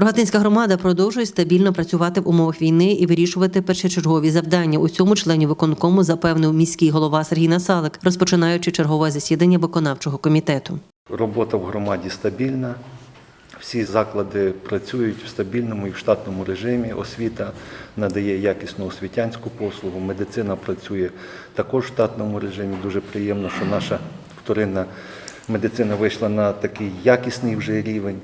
Рогатинська громада продовжує стабільно працювати в умовах війни і вирішувати першочергові завдання. У цьому членів виконкому запевнив міський голова Сергій Насалик, розпочинаючи чергове засідання виконавчого комітету. Робота в громаді стабільна. Всі заклади працюють в стабільному і в штатному режимі. Освіта надає якісну освітянську послугу. Медицина працює також в штатному режимі. Дуже приємно, що наша вторинна медицина вийшла на такий якісний вже рівень,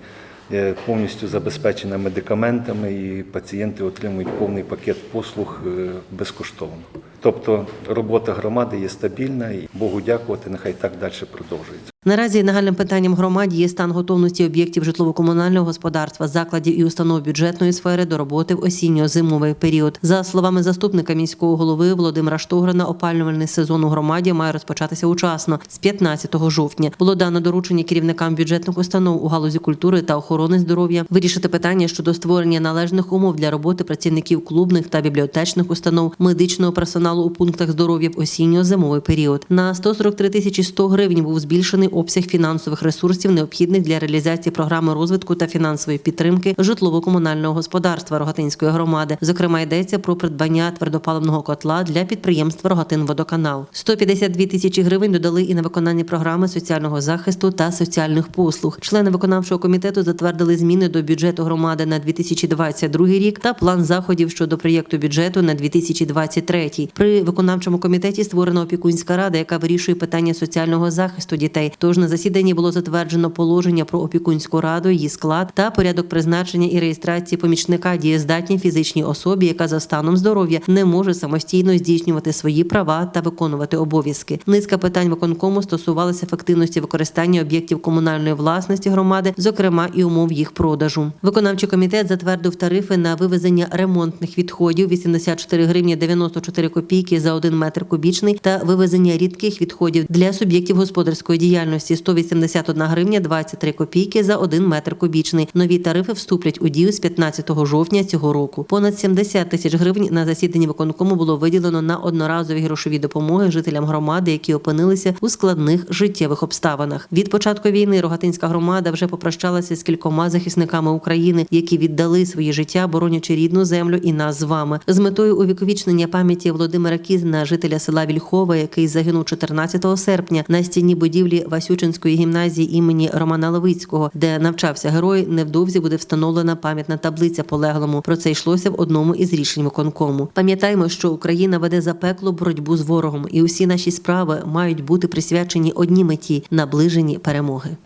повністю забезпечена медикаментами, і пацієнти отримують повний пакет послуг е, безкоштовно. Тобто робота громади є стабільна і Богу дякувати, нехай так далі продовжується. Наразі нагальним питанням громаді є стан готовності об'єктів житлово-комунального господарства, закладів і установ бюджетної сфери до роботи в осінньо-зимовий період. За словами заступника міського голови Володимира Штогрина, опалювальний сезон у громаді має розпочатися учасно з 15 жовтня. Було дано доручення керівникам бюджетних установ у галузі культури та охорони здоров'я вирішити питання щодо створення належних умов для роботи працівників клубних та бібліотечних установ, медичного персоналу у пунктах здоров'я в осінньо-зимовий період. На 143 тисячі 100 гривень був збільшений обсяг фінансових ресурсів, необхідних для реалізації програми розвитку та фінансової підтримки житлово-комунального господарства Рогатинської громади. Зокрема, йдеться про придбання твердопаливного котла для підприємства Рогатинводоканал. 152 тисячі гривень додали і на виконання програми соціального захисту та соціальних послуг. Члени виконавчого комітету затвердили зміни до бюджету громади на 2022 рік та план заходів щодо проєкту бюджету на 2023. При виконавчому комітеті створена опікунська рада, яка вирішує питання соціального захисту дітей. Тож на засіданні було затверджено положення про опікунську раду, її склад та порядок призначення і реєстрації помічника дієздатній фізичній особі, яка за станом здоров'я не може самостійно здійснювати свої права та виконувати обов'язки. Низка питань виконкому стосувалася ефективності використання об'єктів комунальної власності громади, зокрема і умов їх продажу. Виконавчий комітет затвердив тарифи на вивезення ремонтних відходів 84 гривні 94 копійки за 1 метр кубічний та вивезення рідких відходів для суб'єктів господарської діяльності 181 гривня 23 копійки за 1 метр кубічний. Нові тарифи вступлять у дію з 15 жовтня цього року. Понад 70 тисяч гривень на засіданні виконкому було виділено на одноразові грошові допомоги жителям громади, які опинилися у складних життєвих обставинах. Від початку війни Рогатинська громада вже попрощалася з кількома захисниками України, які віддали свої життя, боронячи рідну землю і нас з вами. З метою увіковічнення пам'яті Володимира Кізна, жителя села Вільхова, який загинув 14 серпня на стіні будівлі Васючинської гімназії імені Романа Ловицького, де навчався герой, невдовзі буде встановлена пам'ятна таблиця полеглому. Про це йшлося в одному із рішень виконкому. Пам'ятаємо, що Україна веде запеклу боротьбу з ворогом, і усі наші справи мають бути присвячені одній меті наближенні перемоги.